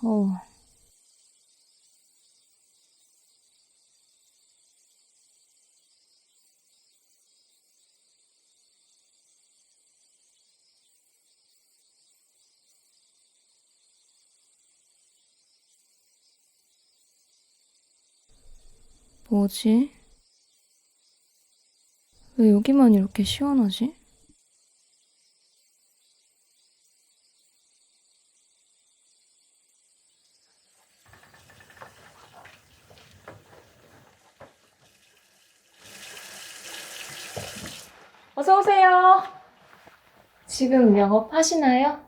더워. 뭐지? 왜 여기만 이렇게 시원하지? 어서 오세요. 지금 영업하시나요?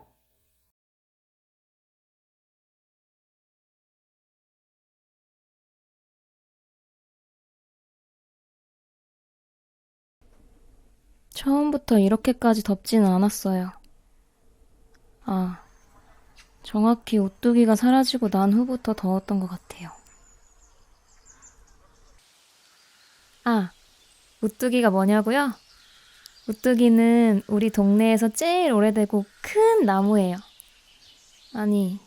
처음부터 이렇게까지 덥지는 않았어요. 아, 정확히 오뚜기가 사라지고 난 후부터 더웠던 것 같아요. 아, 오뚜기가 뭐냐고요? 오뚜기는 우리 동네에서 제일 오래되고 큰 나무예요. 아니,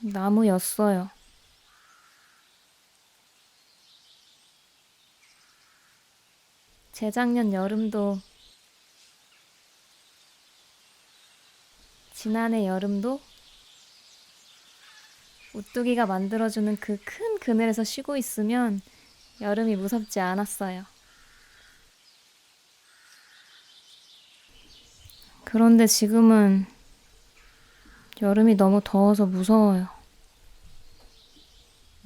나무였어요. 재작년 여름도 지난해 여름도 오뚜기가 만들어주는 그 큰 그늘에서 쉬고 있으면 여름이 무섭지 않았어요. 그런데 지금은 여름이 너무 더워서 무서워요.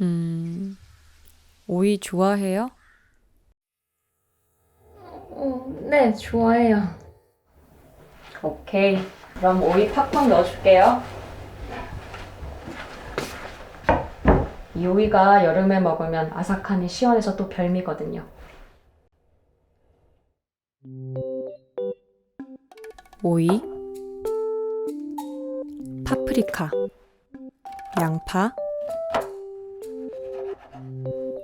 음, 오이 좋아해요? 어, 네, 좋아해요. 오케이. 그럼 오이 팍팍 넣어줄게요. 이 오이가 여름에 먹으면 아삭하니 시원해서 또 별미거든요. 오이, 파프리카, 양파,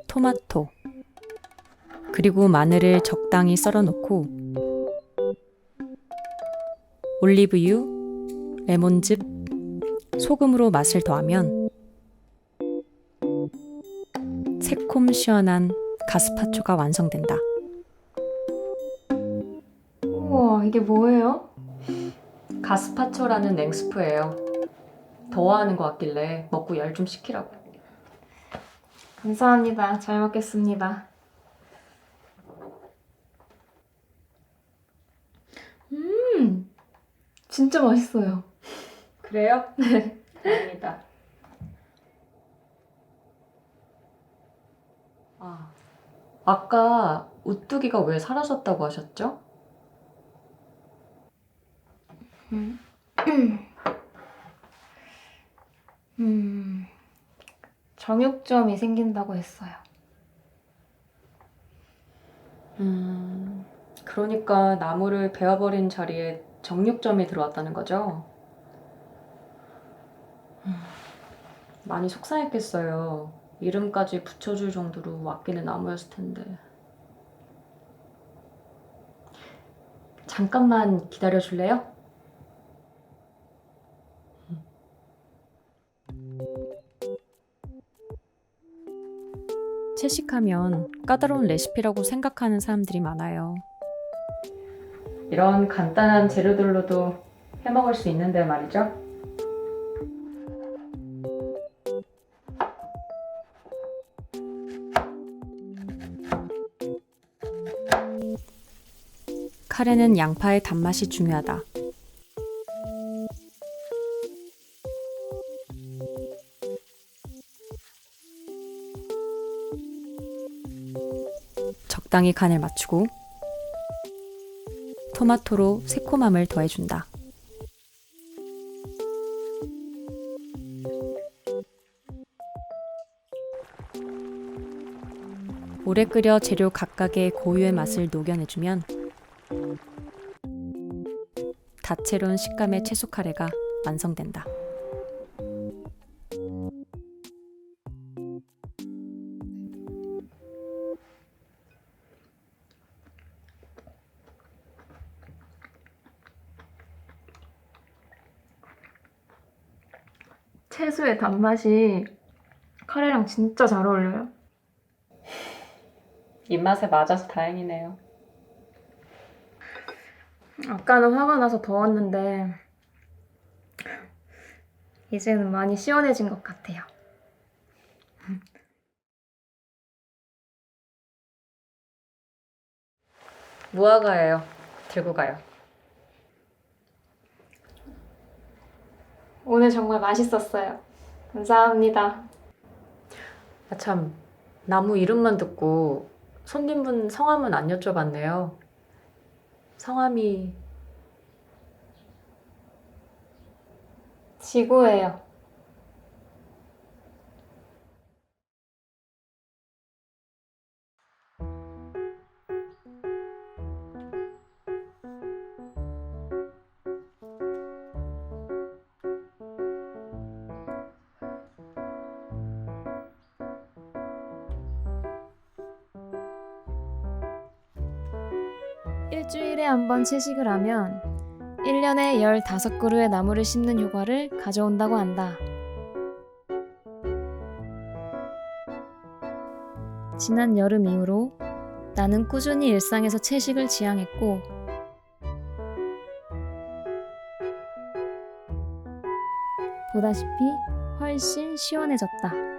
토마토, 그리고 마늘을 적당히 썰어 놓고 올리브유, 레몬즙, 소금으로 맛을 더하면 새콤 시원한 가스파초가 완성된다. 우와, 이게 뭐예요? 가스파초라는 냉스프예요. 더워하는 것 같길래 먹고 열 좀 식히라고. 감사합니다. 잘 먹겠습니다. 음, 진짜 맛있어요. 그래요? 네. 다행이다. 아, 아까 우뚜기가 왜 사라졌다고 하셨죠? 음, 정육점이 생긴다고 했어요. 음, 그러니까 나무를 베어버린 자리에 정육점이 들어왔다는 거죠? 음, 많이 속상했겠어요. 이름까지 붙여줄 정도로 아끼는 나무였을 텐데. 잠깐만 기다려 줄래요? 채식하면 까다로운 레시피라고 생각하는 사람들이 많아요. 이런 간단한 재료들로도 해 먹을 수 있는데 말이죠. 카레는 양파의 단맛이 중요하다. 적당히 간을 맞추고 토마토로 새콤함을 더해준다. 오래 끓여 재료 각각의 고유의 맛을 녹여내주면 다채로운 식감의 채소 카레가 완성된다. 채소의 단맛이 카레랑 진짜 잘 어울려요. 입맛에 맞아서 다행이네요. 아까는 화가 나서 더웠는데 이제는 많이 시원해진 것 같아요. 무화과예요. 들고 가요. 오늘 정말 맛있었어요. 감사합니다. 아, 참, 나무 이름만 듣고 손님분 성함은 안 여쭤봤네요. 성함이 지구예요. 일주일에 한 번 채식을 하면 1년에 15그루의 나무를 심는 효과를 가져온다고 한다. 지난 여름 이후로 나는 꾸준히 일상에서 채식을 지향했고 보다시피 훨씬 시원해졌다.